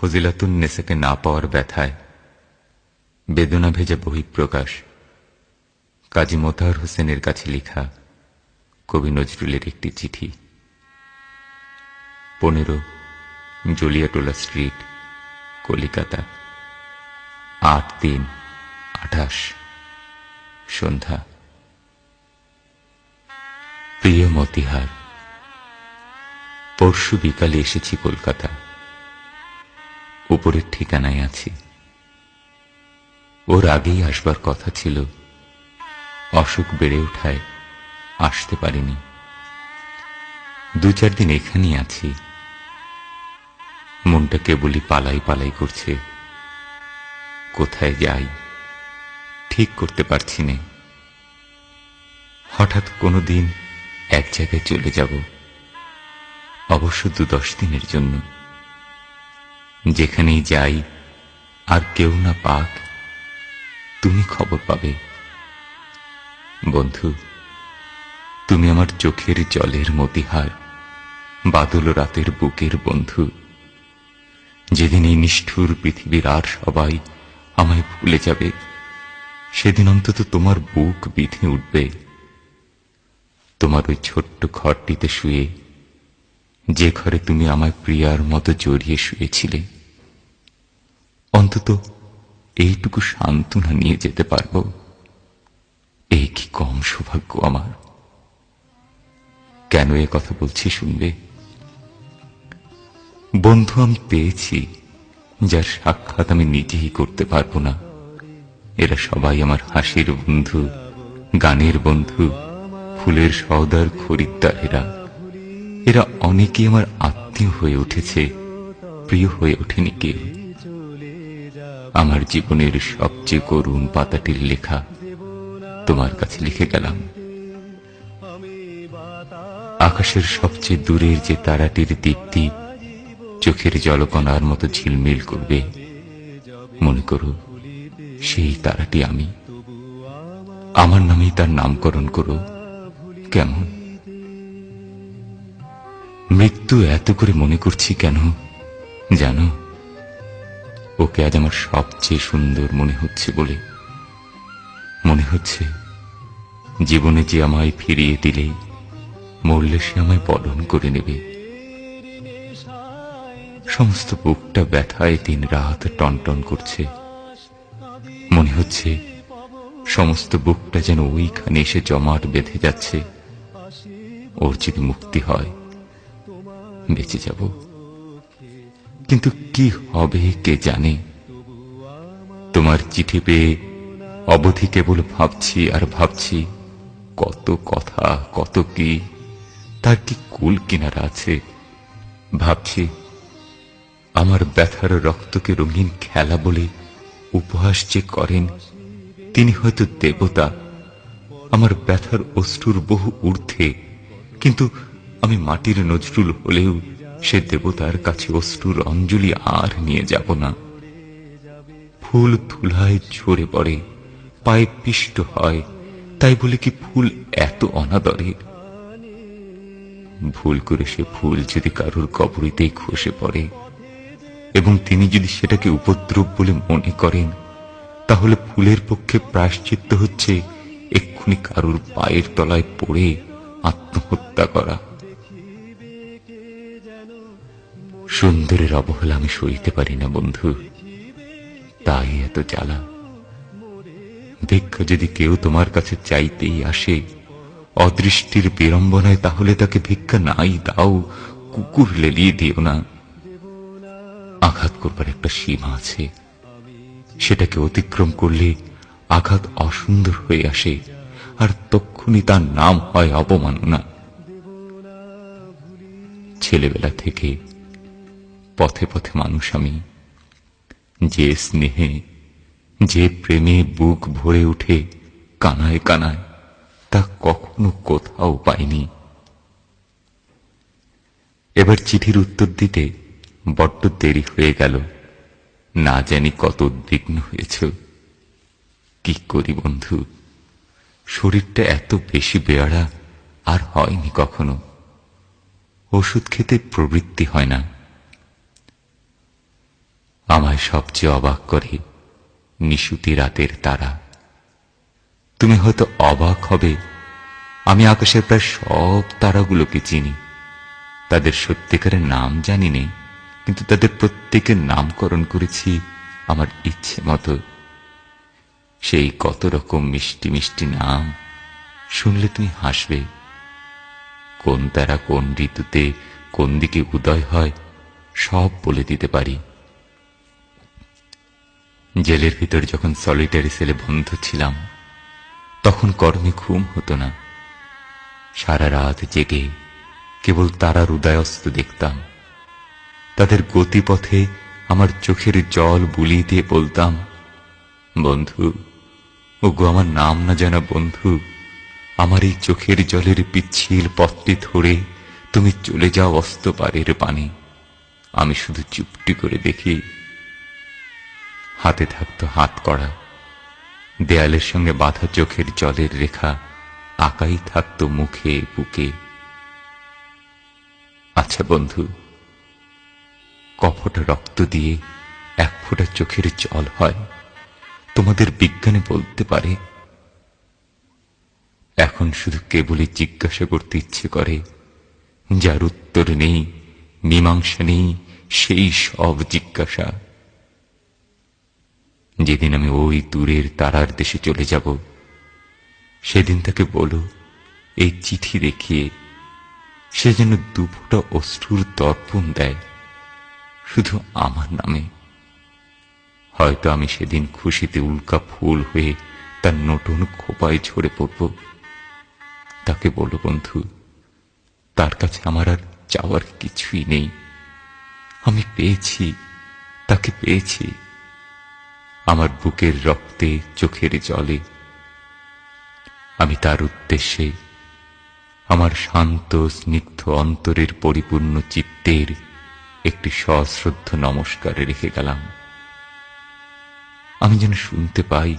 ফজিলাতুন নেসাকে না পাওয়ার ব্যথায় বেদনা ভেজা বহিঃপ্রকাশ। কাজী মোতাহার হোসেনের কাছে লেখা কবি নজরুলের একটি চিঠি। পনেরো জলিয়াটোলা স্ট্রিট, কলিকাতা। আট তিন আঠাশ, সন্ধ্যা। প্রিয় মতিহার, পরশু বিকালে এসেছি কলকাতা। উপরের ঠিকানায় আছি। ওর আগেই আসবার কথা ছিল। অসুখ বেড়ে ওঠায় আসতে পারিনি। দু চার দিন এখানেই আছি। মনটা কেবলই পালাই পালাই করছে। কোথায় যাই, ঠিক করতে পারছি না। হঠাৎ কোনো দিন এক জায়গায় চলে যাব। অবশ্য দু দশ দিনের জন্য। যেখানেই যাই, আর কেউ না পাক, তুমি খবর পাবে। বন্ধু, তুমি আমার চোখের জলের মতিহার, বাদল রাতের বুকের বন্ধু। যেদিন এই নিষ্ঠুর পৃথিবীর আর সবাই আমায় ভুলে যাবে, সেদিন অন্তত তোমার বুক বিধে উঠবে। তোমার ওই ছোট্ট ঘরটিতে শুয়ে, যে ঘরে তুমি আমায় প্রিয়ার মতো জড়িয়ে শুয়েছিলে অন্তত এইটুকু সান্ত্বনা নিয়ে যেতে পারব। এই কি কম সৌভাগ্য আমার। কেন এ কথা বলছি শুনবে? বন্ধু আমি পেয়েছি, যার সাক্ষাৎ আমি নিজেই করতে পারব না। এরা সবাই আমার হাসির বন্ধু, গানের বন্ধু, ফুলের সওদার খরিদ্দার এরা। এরা অনেকেই আমার আত্মীয় হয়ে উঠেছে, প্রিয় হয়ে ওঠেনি কেউ। আমার জীবনের সবচেয়ে করুণ পাতাটির লেখা তোমার কাছে লিখে গেলাম। আকাশের সবচেয়ে দূরের যে তারাটির দীপ্তি চোখের জলকণার মতো ঝিলমিল করবে, মনে করো সেই তারাটি আমি। আমার নামেই তার নামকরণ করো। কেমন? মৃত্যু এত করে মনে করছি কেন? জানো? ওকে আজ আমার সবচেয়ে সুন্দর মনে হচ্ছে বলে। মনে হচ্ছে জীবনে যে আমায় ফিরিয়ে দিলে, মরলে সে আমায় বরণ করে নেবে। সমস্ত বুকটা ব্যথায় দিন রাত টনটন করছে। মনে হচ্ছে সমস্ত বুকটা যেন ওইখানে এসে জমাট বেঁধে যাচ্ছে। ওর যদি মুক্তি হয়, বেঁচে যাব। কিন্তু কি হবে কে জানে? তোমার চিঠি পেয়ে অবধি কেবল ভাবছি আর ভাবছি, কত কথা, কত কি, তার কি কুল কিনারা আছে? ভাবছি, আমার ব্যথার রক্তকে রঙিন খেলা বলে উপহাস যে করেন, তিনি হয়তো দেবতা। আমার ব্যথার অশ্রুর বহু ঊর্ধ্বে, কিন্তু আমি মাটির নজরুল হলেও সে দেবতার কাছে অশ্রুর অঞ্জলি আর নিয়ে যাব না। ফুল ধুলায় ঝরে পড়ে, পায়ে পিষ্ট হয়, তাই বলে কি ফুল এত অনাদরে? ভুল করে সে ফুল যদি কারোর কবরিতেই খসে পড়ে, এবং তিনি যদি সেটাকে উপদ্রব বলে মনে করেন, তাহলে ফুলের পক্ষে প্রায়শ্চিত্ত হচ্ছে এক্ষুনি কারোর পায়ের তলায় পড়ে আত্মহত্যা করা। সুন্দরের অবহেলা আমি সইতে পারি না, বন্ধু। তাই এত জ্বালা। ভিক্ষা যদি কেউ তোমার কাছে চাইতেই আসে, অদৃষ্টির বিড়ম্বনায় তাহলে তাকে ভিক্ষা নাই দাও কুকুর লেলিয়ে দিও না। আঘাত করবার একটা সীমা আছে। সেটাকে অতিক্রম করলে আঘাত অসুন্দর হয়ে আসে, আর তক্ষুনি তার নাম হয় অপমাননা। ছেলেবেলা থেকে পথে পথে মানুষ আমি। যে স্নেহে, যে প্রেমে বুক ভরে উঠে কানায় কানায়, তা কখনো কোথাও পাইনি। এবার চিঠির উত্তর দিতে বড্ড দেরি হয়ে গেল। না জানি কত উদ্বিগ্ন হয়েছ। কি করি বন্ধু? শরীরটা এত বেশি বেয়ারা আর হয়নি কখনো। ওষুধ খেতে প্রবৃত্তি হয় না। আমায় সবচেয়ে অবাক করে নিশুতি রাতের তারা। তুমি হয়তো অবাক হবে, আমি আকাশের প্রায় সব তারাগুলোকে চিনি। তাদের সত্যিকারের নাম জানি নেই কিন্তু তাদের প্রত্যেকের নামকরণ করেছি আমার ইচ্ছে মতো। সেই কত রকম মিষ্টি মিষ্টি নাম শুনলে তুমি হাসবে। কোন তারা কোন ঋতুতে কোন দিকে উদয় হয়, সব বলে দিতে পারি। জেলের ভিতর যখন সলিটারি সেলে বন্ধ ছিলাম, তখন করমে ঘুম হতো না। সারা রাত জেগে কেবল তারার উদয়স্ত দেখতাম। তাদের গতিপথে আমার চোখের জল বুলিয়ে দিয়ে বলতাম, বন্ধু, ওগো আমার নাম না জানা বন্ধু, আমার এই চোখের জলের পিচ্ছিল পথটি ধরে তুমি চলে যাও অস্ত পারের পানি। আমি শুধু চুপটি করে দেখি হাতে থাকতো হাত করা। দেয়ালের সঙ্গে বাঁধা চোখের জলের রেখা আঁকাই থাকতো মুখে বুকে। আচ্ছা বন্ধু, কফটা রক্ত দিয়ে এক ফোঁটা চোখের জল হয়, তোমাদের বিজ্ঞানে বলতে পারে। এখন শুধু কেবলই জিজ্ঞাসা করতে ইচ্ছে করে, যার উত্তর নেই, মীমাংসা নেই, সেই সব জিজ্ঞাসা। যেদিন আমি ওই দূরের তারার দেশে চলে যাব, সেদিন তাকে বলো, এই চিঠি দেখিয়ে সে যেন দুফোটা অশ্রুর দর্পণ দেয় শুধু আমার নামে। হয়তো আমি সেদিন খুশিতে উল্কা ফুল হয়ে তার নতুন খোপায় ঝরে পড়ব। তাকে বলো, বন্ধু, তার কাছে আমার আর চাওয়ার কিছুই নেই। আমি পেয়েছি, তাকে পেয়েছি। আমার বুকের রক্তে, চোখের জলে। আমি তার উদ্দেশ্যে আমার শান্ত, স্নিগ্ধ অন্তরের পরিপূর্ণ চিত্তের একটি সশ্রদ্ধ নমস্কার রেখে গেলাম। আমি যেন শুনতে পাই,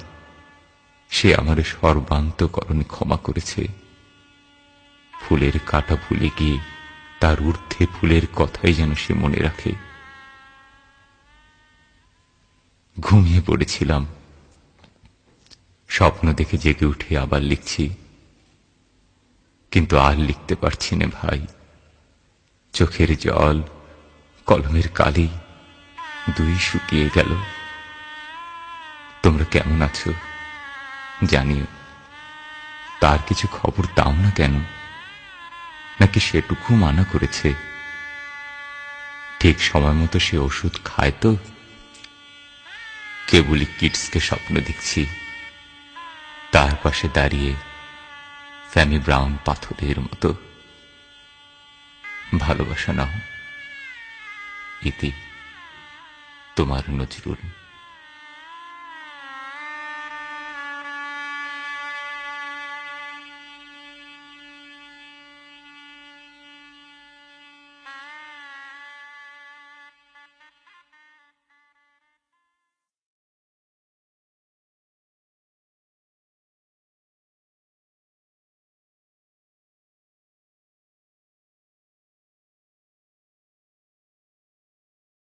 সে আমার সর্বান্তকরণে ক্ষমা করেছে। ফুলের কাটা ভুলে গিয়ে তার ঊর্ধ্বে ফুলের কথাই যেন সে মনে রাখে। ঘুমিয়ে পড়েছিলাম। স্বপ্ন দেখে জেগে উঠে আবার লিখছি। কিন্তু আর লিখতে পারছি না ভাই। চোখের জল, কলমের কালি, দুই শুকিয়ে গেল। তোমরা কেমন আছো? জানিও। তার কিছু খবর দাও না কেন? নাকি সেটুকু মানা করেছে? ঠিক সময় মতো সে ওষুধ খায় তো? কেবলই কিডসকে স্বপ্ন দেখছি। তার পাশে দাঁড়িয়ে ফ্যামি ব্রাউন পাথরের মতো। ভালোবাসা নাও। ইতি তোমার নজরুল।